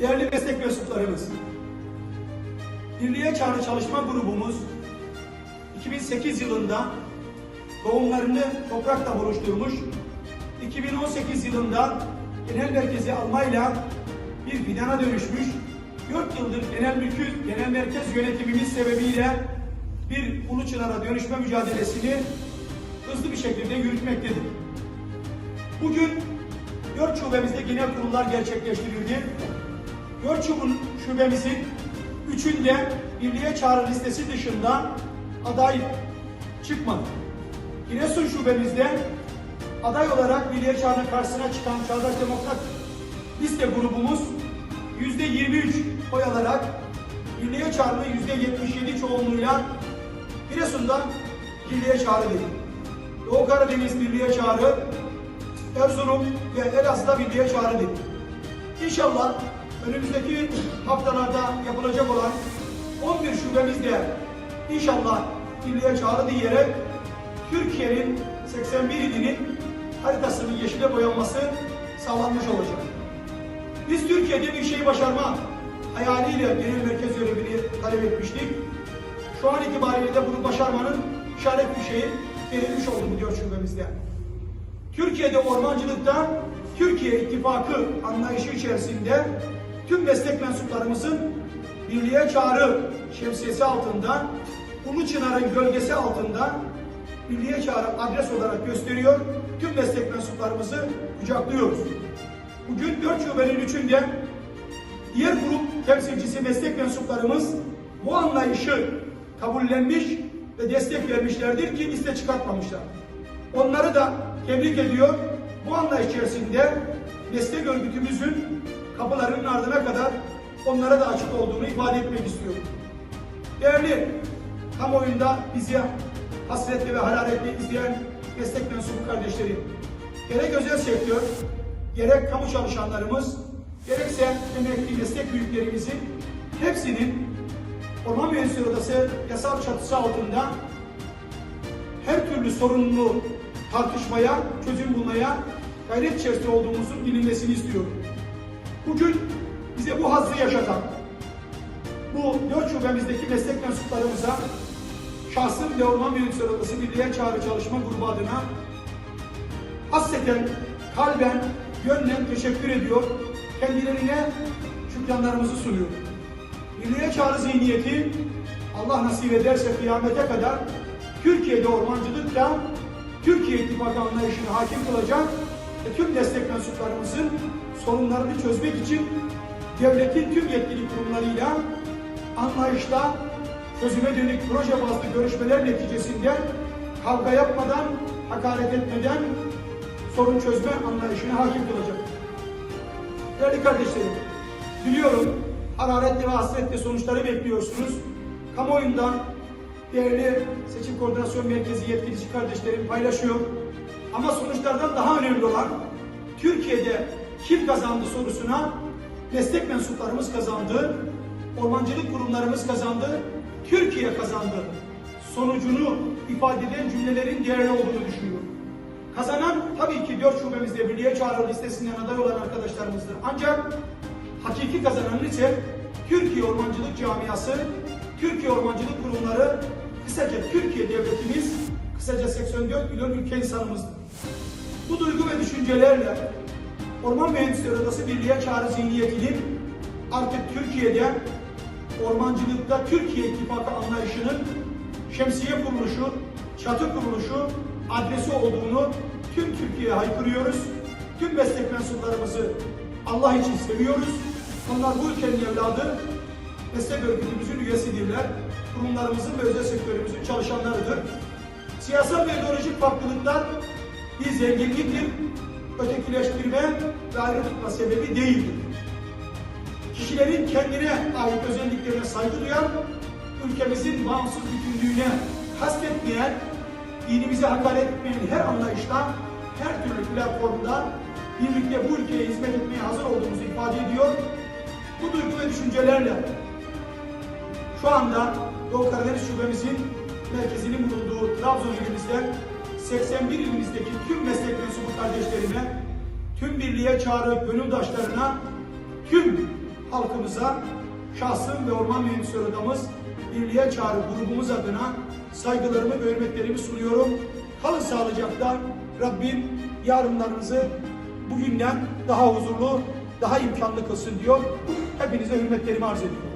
Değerli meslek mensuplarımız, Birliğe Çağrı Çalışma Grubumuz 2008 yılında tohumlarını toprakla oluşturmuş, 2018 yılında genel merkezi almayla bir fidana dönüşmüş, 4 yıldır genel mülkü, genel merkez yönetimimiz sebebiyle bir Ulu Çınar'a dönüşme mücadelesini hızlı bir şekilde yürütmektedir. Bugün dört şubemizde genel kurullar gerçekleştirildi. Dört şubun şubemizin üçünde birliğe çağrı listesi dışında aday çıkmadı. Giresun şubemizde aday olarak birliğe çağrının karşısına çıkan Çağdaş Demokrat liste grubumuz yüzde 23 oy alarak birliğe çağrını yüzde 77 çoğunluğuyla Giresun'da birliğe çağrı dedi. Doğu Karadeniz Birliğe Çağrı, Erzurum ve Elazığ'da birliğe çağrı dedi. İnşallah önümüzdeki haftalarda yapılacak olan 11 şubemizde inşallah birliğe çağrı diyerek Türkiye'nin 81 ilinin haritasının yeşile boyanması sağlanmış olacak. Biz Türkiye'de bir şeyi başarma hayaliyle genel merkez görevini talep etmiştik. Şu an itibariyle de bunu başarmanın işaret bir şeyi verilmiş oldu dört şubemizde. Türkiye'de ormancılıkta Türkiye İttifakı anlayışı içerisinde tüm meslek mensuplarımızın birliğe çağrı şemsiyesi altında, Ulu Çınar'ın gölgesi altında birliğe çağrı adres olarak gösteriyor. Tüm meslek mensuplarımızı kucaklıyoruz. Bugün dört şubenin üçünde diğer grup temsilcisi meslek mensuplarımız bu anlayışı kabullenmiş ve destek vermişlerdir ki liste çıkartmamışlar. Onları da tebrik ediyor. Bu anlayış içerisinde meslek örgütümüzün kapılarının ardına kadar onlara da açık olduğunu ifade etmek istiyorum. Değerli kamuoyunda bizi hasretle ve hararetle izleyen meslek mensubu kardeşlerim, gerek özel sektör, gerek kamu çalışanlarımız, gerekse emekli meslek büyüklerimizin hepsinin Orman Mühendisleri Odası yasal çatısı altında her türlü sorunlu tartışmaya, çözüm bulmaya gayret içerisinde olduğumuzun bilinmesini istiyorum. Bugün bize bu hazzı yaşatan, bu dört şubemizdeki meslek mensuplarımıza şahsım ve Orman Mühendisleri Odası Birliğe Çağrı Çalışma Grubu adına hasreten, kalben, gönlen teşekkür ediyor. Kendilerine şükranlarımızı sunuyorum. Birliğe çağrı zihniyeti Allah nasip ederse kıyamete kadar Türkiye'de ormancılıkla Türkiye İttifakı anlayışını hakim kılacak ve tüm destek mensuplarımızın sorunlarını çözmek için devletin tüm yetkili kurumlarıyla anlayışta çözüme dönük proje bazlı görüşmeler neticesinde kavga yapmadan, hakaret etmeden sorun çözme anlayışına hakim kılacak. Değerli kardeşlerim, biliyorum hararetli ve hasretle sonuçları bekliyorsunuz. Kamuoyundan değerli seçim koordinasyon merkezi yetkilisi kardeşlerim paylaşıyor. Ama sonuçlardan daha önemli olan Türkiye'de kim kazandı sorusuna meslek mensuplarımız kazandı, ormancılık kurumlarımız kazandı, Türkiye kazandı. Sonucunu ifade eden cümlelerin değerli olduğunu düşünüyorum. Kazanan tabii ki dört şubemizde birliğe çağrı listesinden aday olan arkadaşlarımızdır. Ancak hakiki kazananın ise Türkiye Ormancılık Camiası, Türkiye Ormancılık Kurumları, kısaca Türkiye Devletimiz, kısaca 84 milyon ülke insanımızdır. Bu duygu ve düşüncelerle Orman Mühendisleri Odası Birliğe Çağrı zihniyetinin artık Türkiye'de ormancılıkta Türkiye İttifakı anlayışının şemsiye kuruluşu, çatı kuruluşu, adresi olduğunu tüm Türkiye'ye haykırıyoruz. Tüm meslek mensuplarımızı Allah için seviyoruz. Onlar bu ülkenin evladı, meslek örgütümüzün üyesidirler. Kurumlarımızın ve özel sektörümüzün çalışanlarıdır. Siyasal ve ideolojik farklılıklar bir zenginliktir, ötekileştirme ve ayrı tutma sebebi değildir. Kişilerin kendine ait özelliklerine saygı duyan, ülkemizin bağımsız bütünlüğüne kastetmeyen, dinimize hakaret etmeyen her anlayışta, her türlü platformda birlikte bu ülkeye hizmet etmeye hazır olduğumuzu ifade ediyor. Bu duygu ve düşüncelerle şu anda Doğu Karadeniz Şubemizin merkezinin bulunduğu Trabzon ilimizde 81 ilimizdeki tüm meslek mensubu kardeşlerime, tüm birliğe çağrı gönüldaşlarına, tüm halkımıza, şahsım ve orman mühendisleri odamız Birliğe Çağrı grubumuz adına saygılarımı ve hürmetlerimi sunuyorum. Kalın sağlıcakla. Rabbim yarınlarınızı bugünden daha huzurlu, daha imkanlı kılsın diyor. Hepinize hürmetlerimi arz ediyorum.